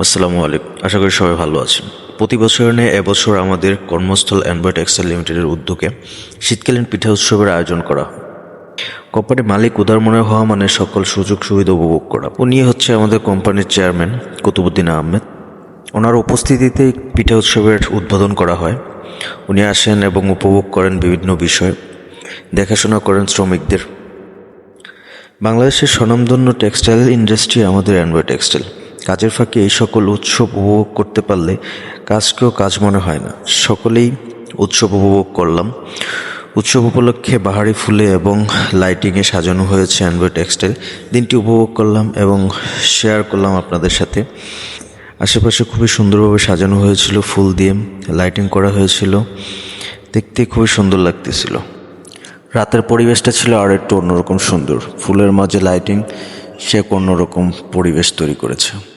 আসসালামু আলাইকুম। আশা করি সবাই ভালো আছেন। প্রতি বছর নিয়ে এবছর আমাদের কর্মস্থল অ্যান্ড্রয়েড এক্সেল লিমিটেডের উদ্যোগে শীতকালীন পিঠা উৎসবের আয়োজন করা। কোম্পানির মালিক উদার মনে হওয়া মানে সকল সুযোগ সুবিধা উপভোগ করা। উনি হচ্ছে আমাদের কোম্পানির চেয়ারম্যান কুতুবুদ্দিন আহমেদ। ওনার উপস্থিতিতেই পিঠা উৎসবের উদ্বোধন করা হয়। উনি আসেন এবং উপভোগ করেন বিভিন্ন বিষয়। দেখাশোনা করেন শ্রমিকদের। বাংলাদেশের স্বনামধন্য টেক্সটাইল ইন্ডাস্ট্রি আমাদের অ্যান্ড্রয়েড টেক্সটাইল কাজের ফাঁকে এই সকল উৎসব উপভোগ করতে পারলে কাজকেও কাজ মনে হয় না। সকলেই উৎসব উপভোগ করলাম। উৎসব উপলক্ষে বাহারি ফুলে এবং লাইটিংয়ে সাজানো হয়েছে অ্যান্ড্রয়েড টেক্সটাইল দিনটি উপভোগ করলাম এবং শেয়ার করলাম আপনাদের সাথে। আশেপাশে খুবই সুন্দরভাবে সাজানো হয়েছিল, ফুল দিয়ে লাইটিং করা হয়েছিল। দেখতে খুবই সুন্দর লাগতেছিল। রাতের পরিবেশটা ছিল আর একটু অন্যরকম সুন্দর। ফুলের মাঝে লাইটিং সে অন্যরকম পরিবেশ তৈরি করেছে।